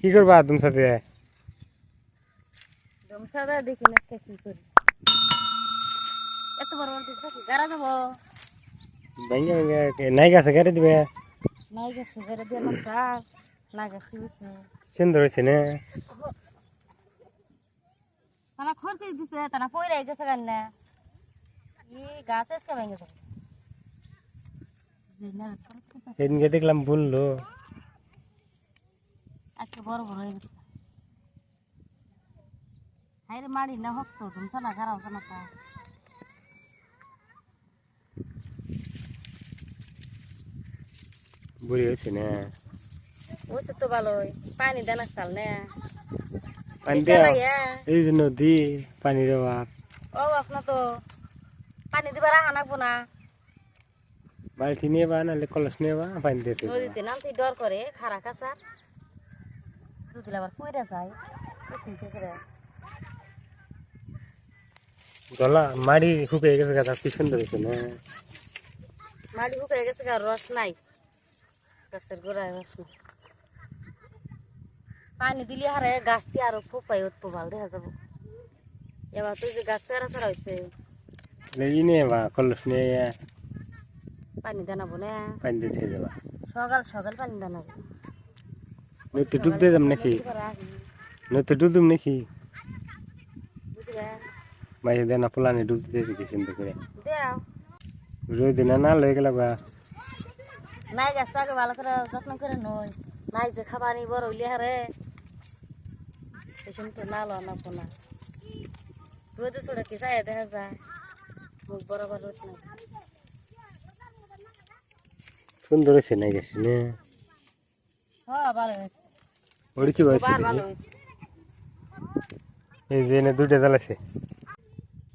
কি করবা তোমার সাথে ডমসাদা দেখি না কি করি। এত বড় বড় দেখছি গারা যাব ভাঙ্গা ভাঙ্গা নাই গাছে গাড়ি দিবে? নাই গেছে গারা দিয়ে না শাক না গেছে বুঝছে সুন্দর হয়েছে না? তারা খরচ দিছে তারা পয়রা গেছে গান না? গাছ যাবে সেদিনকে দেখলাম বলল আজকে বড় বড় হয়ে গেছে হাইরে মাড়ি না হোক তো তুমি না খারাপ না তা বুড়ি হয়েছে না ওইসব তো ভালোই পানি দেনা চাল না পানি দেওয়া এই যে নদী পানি দেওয়া ও আপনার তো পানি দিবার আহা নাকবো না বালতি নিয়ে বা নাহলে কলস নিয়ে বা পানি দিতে। নদীতে নামতে ডর করে খারা কাঁচা যদি আবার কইরা যায় কঠিন তো করে। গলা মাড়ি শুকিয়ে গেছে গাছ কি সুন্দর হয়েছে না? মাটি শুকিয়ে গেছে আর রস নাই। গাছের গোড়ায় রস নাই। পানি দিলে হারে গাছটি আরও ফোপাই উঠবো ভালো দেখা যাব। এবার তুই যে গাছ চেরা চেরা হয়েছে ই নিয়ে বা কলস নিয়ে পানি দানাবো না। পানি দিতে যাবা। সকাল সকাল পানি দানাবো। নদী ডুব দিয়ে যাম নাকি? নদী ডুব দিম নাকি? মাঝে দেনা পোলানে ডুব দিতে কি সুন্দর করে। দেও রোদ না না লয়ে গেল বা। নাই গাছটাকে ভালো করে যত্ন করে নই। নাই যে খাবারই বড় হইলে হারে। পেছন তো না লো না পোনা। রোদে ছোড়া কি চাই দেখা যায়। মুখ বরাবর রোদ না সুন্দর হয়েছে নাই গেছে না? হ্যাঁ ভালো হয়েছে। ওড়ি কি বয়স? ভালো হয়েছে। এই যে এনে দুইটা জ্বালাছে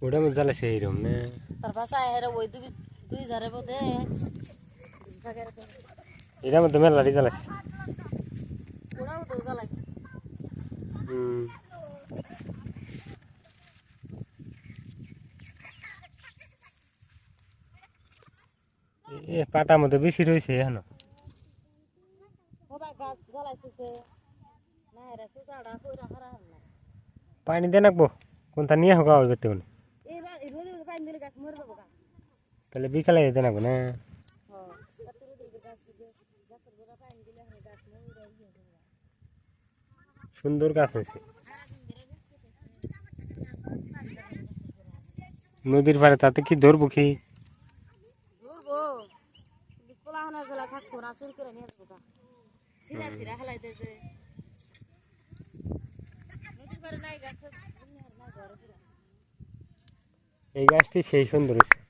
ওটা মধ্যে জ্বালাছে এইরকম না তার বাসায় হেরে ওই দুই দুই ধারে বোধে এটার মধ্যে মেলারি জ্বালাছে ওরাও তো জ্বালাইছে। হুম। এ পাটার মধ্যে বেশি রয়েছে এখনও। সবাই গাছ জ্বালাইছে না হেরে সুতাড়া কইরা হারা না পানি দিয়ে রাখবো কোনটা নিয়ে হোক ওই করতে বলে এই রোদে পানি দিলে গাছ মরে যাবো গা তাহলে বিকালে যেতে রাখবো না হ্যাঁ এত রোদে গাছ দিলে গাছের গোড়া পানি দিলে হারে গাছ মরে যাবে সুন্দর গাছ হয়েছে নদীর পাড়ে তাতে কি ধরবো কি ধরবো সিরা সিরা হেলাই এই গাছটি সেই সুন্দর। হয়েছে